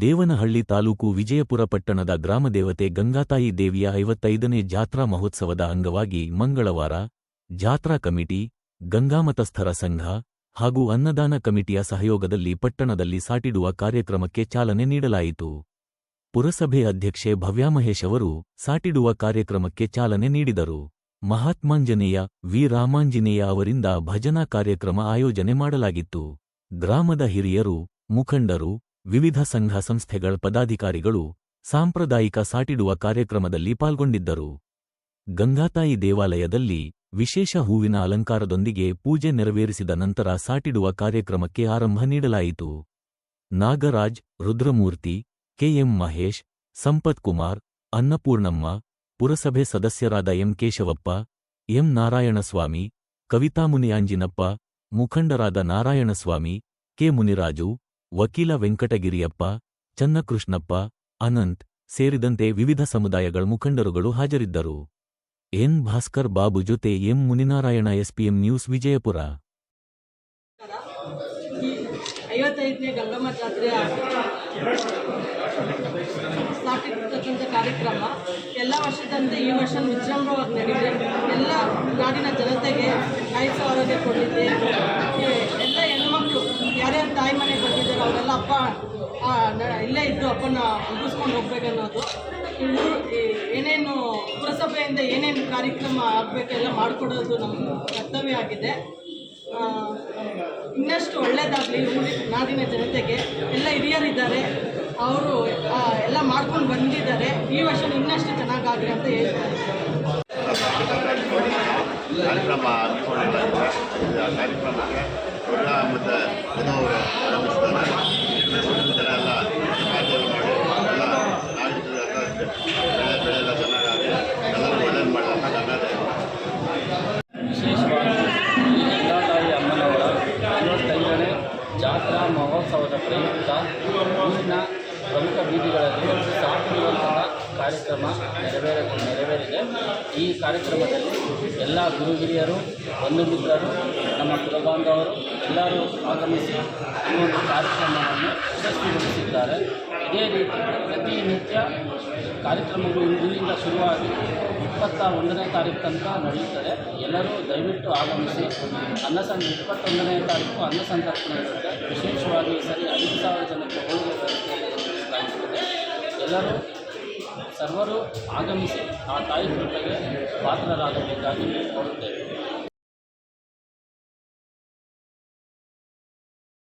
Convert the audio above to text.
ದೇವನಹಳ್ಳಿ ತಾಲೂಕು ವಿಜಯಪುರ ಪಟ್ಟಣದ ಗ್ರಾಮದೇವತೆ ಗಂಗಾತಾಯಿ ದೇವಿಯ ಐವತ್ತೈದನೇ ಜಾತ್ರಾ ಮಹೋತ್ಸವದ ಅಂಗವಾಗಿ ಮಂಗಳವಾರ ಜಾತ್ರಾ ಕಮಿಟಿ, ಗಂಗಾಮತಸ್ಥರ ಸಂಘ ಹಾಗೂ ಅನ್ನದಾನ ಕಮಿಟಿಯ ಸಹಯೋಗದಲ್ಲಿ ಪಟ್ಟಣದಲ್ಲಿ ಸಾಟಿಡುವ ಕಾರ್ಯಕ್ರಮಕ್ಕೆ ಚಾಲನೆ ನೀಡಲಾಯಿತು. ಪುರಸಭೆ ಅಧ್ಯಕ್ಷೆ ಭವ್ಯಾಮಹೇಶ್ ಅವರು ಸಾಟಿಡುವ ಕಾರ್ಯಕ್ರಮಕ್ಕೆ ಚಾಲನೆ ನೀಡಿದರು. ಮಹಾತ್ಮಾಂಜನೇಯ ವಿ. ರಾಮಾಂಜನೇಯ ಅವರಿಂದ ಭಜನಾ ಕಾರ್ಯಕ್ರಮ ಆಯೋಜನೆ ಮಾಡಲಾಗಿತ್ತು. ಗ್ರಾಮದ ಹಿರಿಯರು, ಮುಖಂಡರು ವಿವಿಧ ಸಂಘ ಸಂಸ್ಥೆಗಳ ಪದಾಧಿಕಾರಿಗಳು ಸಾಂಪ್ರದಾಯಿಕ ಸಾಟಿಡುವ ಕಾರ್ಯಕ್ರಮದಲ್ಲಿ ಪಾಲ್ಗೊಂಡಿದ್ದರು. ಗಂಗಾತಾಯಿ ದೇವಾಲಯದಲ್ಲಿ ವಿಶೇಷ ಹೂವಿನ ಅಲಂಕಾರದೊಂದಿಗೆ ಪೂಜೆ ನೆರವೇರಿಸಿದ ನಂತರ ಸಾಟಿಡುವ ಕಾರ್ಯಕ್ರಮಕ್ಕೆ ಆರಂಭ ನೀಡಲಾಯಿತು. ನಾಗರಾಜ್, ರುದ್ರಮೂರ್ತಿ, ಕೆಎಂ ಮಹೇಶ್, ಸಂಪತ್ ಕುಮಾರ್, ಅನ್ನಪೂರ್ಣಮ್ಮ, ಪುರಸಭೆ ಸದಸ್ಯರಾದ ಎಂ ಕೇಶವಪ್ಪ, ಎಂ ನಾರಾಯಣಸ್ವಾಮಿ ಕವಿತಾಮುನಿಯಾಂಜಿನಪ್ಪ ಮುಖಂಡರಾದ ನಾರಾಯಣಸ್ವಾಮಿ, ಕೆ ಮುನಿರಾಜು ವಕೀಲ ವೆಂಕಟಗಿರಿಯಪ್ಪ, ಚನ್ನಕೃಷ್ಣಪ್ಪ, ಅನಂತ್ ಸೇರಿದಂತೆ ವಿವಿಧ ಸಮುದಾಯಗಳ ಮುಖಂಡರುಗಳು ಹಾಜರಿದ್ದರು. ಎನ್. ಭಾಸ್ಕರ್ ಬಾಬು ಜೊತೆ M. Muninarayana, SPM news Vijayapura. ಐವತ್ತೈದನೇ Gangamma ಜಾತ್ರೆಯ ಕಾರ್ಯಕ್ರಮ. ಎಲ್ಲ ವರ್ಷದಂತೆ ಈ ವರ್ಷ ವಿಜೃಂಭವಾಗಿ ನಡೆದಿದೆ. ಎಲ್ಲ ನಾಡಿನ ಜನತೆಗೆ ಆಯುಷ್ಯ ಆರೋಗ್ಯ ಕೊಟ್ಟಿದೆ ಈ ಎಲ್ಲ ಹೆಣ್ಮಕ್ಳು ಯಾರ್ಯಾರು ತಾಯಿ ಮನೆಗೆ ಬಂದಿದ್ದಾರೆ ಅವರೆಲ್ಲ ಹಬ್ಬ ಆ, ನ- ಇಲ್ಲೇ ಇದ್ದು ಅಪ್ಪನ ಮುಗಿಸ್ಕೊಂಡು ಹೋಗ್ಬೇಕನ್ನೋದು. ಇನ್ನು ಏನೇನು ಪುರಸಭೆಯಿಂದ ಏನೇನು ಕಾರ್ಯಕ್ರಮ ಆಗಬೇಕೆಲ್ಲ ಮಾಡಿಕೊಡೋದು ನಮ್ಮ ಕರ್ತವ್ಯ ಆಗಿದೆ. ಇನ್ನಷ್ಟು ಒಳ್ಳೆಯದಾಗಲಿ ಊರಿ ನಾಡಿನ ಜನತೆಗೆ. ಎಲ್ಲ ಹಿರಿಯರಿದ್ದಾರೆ. ಅವರು ಎಲ್ಲ ಮಾಡ್ಕೊಂಡು ಬಂದಿದ್ದಾರೆ. ಈ ವರ್ಷ ಇನ್ನಷ್ಟು ಚೆನ್ನಾಗಾಗಲಿ ಅಂತ ಹೇಳ್ತಾರೆ. ಕಾರ್ಯಕ್ರಮ ಜಾತ್ರಾ ಮಹೋತ್ಸವದ ಪ್ರಯುಕ್ತ ಊರಿನ ಪ್ರಮುಖ ಬೀದಿಗಳಲ್ಲಿ ಸಾಕುವಂತಹ ಕಾರ್ಯಕ್ರಮ ನೆರವೇರ, ನೆರವೇರಿದೆ. ಈ ಕಾರ್ಯಕ್ರಮದಲ್ಲಿ ಎಲ್ಲ ಗುರು ಹಿರಿಯರು ಬಂಧು ನಮ್ಮ ಕುಲಬಾಂಧವರು ಎಲ್ಲರೂ ಆಗಮಿಸಿ ಈ ಒಂದು ಕಾರ್ಯಕ್ರಮವನ್ನು ಯಶಸ್ವಿಗೊಳಿಸಿದ್ದಾರೆ. ಇದೇ ರೀತಿ ಪ್ರತಿನಿತ್ಯ ಕಾರ್ಯಕ್ರಮಗಳು ಇಲ್ಲಿಂದ ಶುರುವಾಗಿ ಇಪ್ಪತ್ತ ಒಂದನೇ ತಾರೀಕು ತನಕ ನಡೆಯುತ್ತದೆ. ಎಲ್ಲರೂ ದಯವಿಟ್ಟು ಆಗಮಿಸಿ. ಅನ್ನ ಸಂ ಇಪ್ಪತ್ತೊಂದನೇ ತಾರೀಕು ಅನ್ನ ಸಂತರ್ಪಣೆ ಇರುತ್ತೆ. ವಿಶೇಷವಾಗಿ ಈ ಸರಿ ಐದು ಸಾವಿರ ಜನಕ್ಕೆ ಹೋಗುವ ಎಲ್ಲರೂ, ಸರ್ವರು ಆಗಮಿಸಿ ಆ ತಾಯಿ ಕೃಪೆಗೆ ಪಾತ್ರರಾಗಬೇಕಾಗಿ ಕೋರುತ್ತೇವೆ.